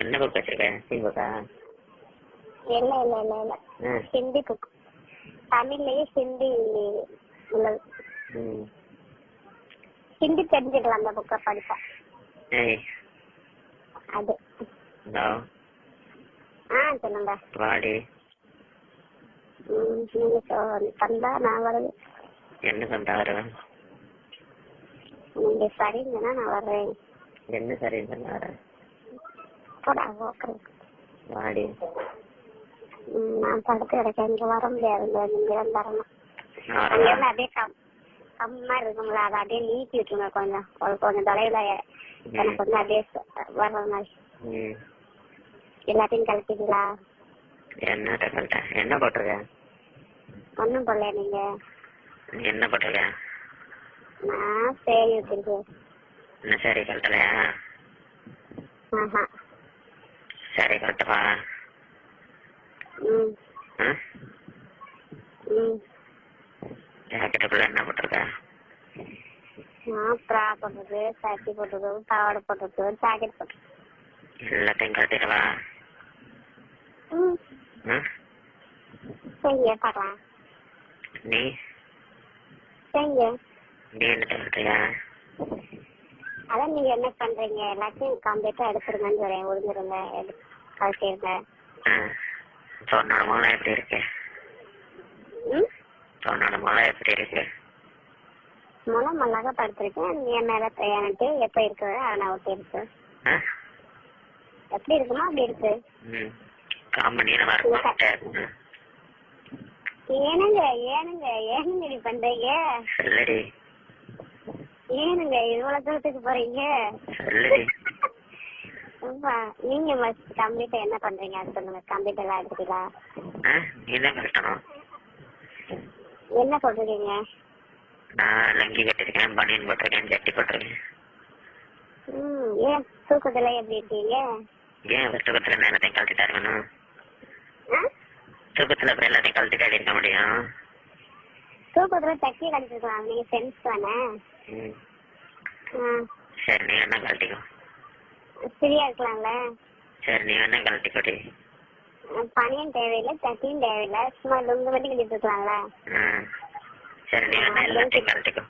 என்ன புக் புக்கா இல்ல இல்ல இல்ல இல்ல ஹிந்தி புக் தமிழ்லயே ஹிந்தி உள்ளது. ஹிந்தி தெரிஞ்சுக்கலாம் அந்த புக்கை ஏய் அது. ஆ சொல்லுங்க. வாடி தந்தா நான் வருவேன் என்ன சண்டை வருவேன் நீங்க சரிங்கன்னா நான் வர்றேன். என்ன சரின்னு சொன்ன வர போடா ஓகே வாடி. நான் படுத்து கிடக்கேன். இங்க வர முடியாதுங்க நீங்க? இருந்து அப்படியே கம் கம்மா இருக்குங்களா அதை அப்படியே நீட்டி விட்டுருங்க கொஞ்சம். கொஞ்சம் தொலைவில் எனக்கு வந்து அப்படியே வர்ற மாதிரி. எல்லாத்தையும் கழிச்சிங்களா என்ன கழட்ட என்ன போட்டிருக்க? ஒன்றும் போடல நீங்க. என்ன போட்டிருக்க? நான் சரி வச்சிருக்கேன். கழட்டவா ம். ஆ? ம். ஜாக்கெட்டுக்குள்ள என்ன போட்டிருக்க? ப்ரா போட்டிருக்கு சட்டி போட்டிருக்கு பாவாடை போட்டிருக்கு ஜாக்கெட் போட்டிருக்கு எல்லாத்தையும் கழட்டிடவா? சரிங்க பார்க்கலாம் நீ? சரிங்க நீ என்ன கழட்டுறியா அதான் நீங்க என்ன பண்றீங்க? எல்லாத்தையும் கம்ப்ளீட்டா எடுத்துருங்கன்னு சொல்றேன். ஒழுங்குருங்க இப்போ உன்னோட மூளை எப்படி இருக்கு? ம்? இப்போ உன்னோட மூளை எப்படி இருக்கு? மூலம் மல்லாக படுத்திருக்கேன். நீ என் மேல எனக்கு எப்ப இருக்கு? நான் ஒட்டி இருக்கு எப்படி இருக்குமோ அப்படி இருக்கு. ஏனுங்க ஏனுங்க ஏனுங்க இப்படி பண்றீங்க? ஏனுங்க இவ்வளவு தூரத்துக்கு போறீங்க? நீங்க கம்ப்ளீட்டா என்ன பண்றீங்க? அது சொல்லுங்க கம்ப்ளீட் எல்லாம் எடுத்துட்டீங்களா தான் கழட்டணும் என்ன போட்டிருக்கீங்க? நான் லங்கி கட்டிருக்கேன் பனியன் போட்டிருக்கேன் ஜட்டி போட்டிருக்கேன். ம் ஏன் தூக்கத்துல எப்படி இருக்கீங்க? ஏன் புத்தகத்துல எல்லாத்தையும் கழட்டி தூக்கத்துல தக்கி கழிச்சிருக்கலாம் நீங்க ஃப்ரெண்ட்ஸ் தானே. சரி நீ கழட்டிக்கோ. ஃப்ரீயா இருக்கலாம்ல? சரி நீ வேணா கழட்டி கொடி பனியும் தேவையில்லை சும்மா லுங்கு மட்டும் கட்டிட்டு இருக்கலாம்ல? சரி நீ எல்லாத்தையும் கழட்டிக்கோ.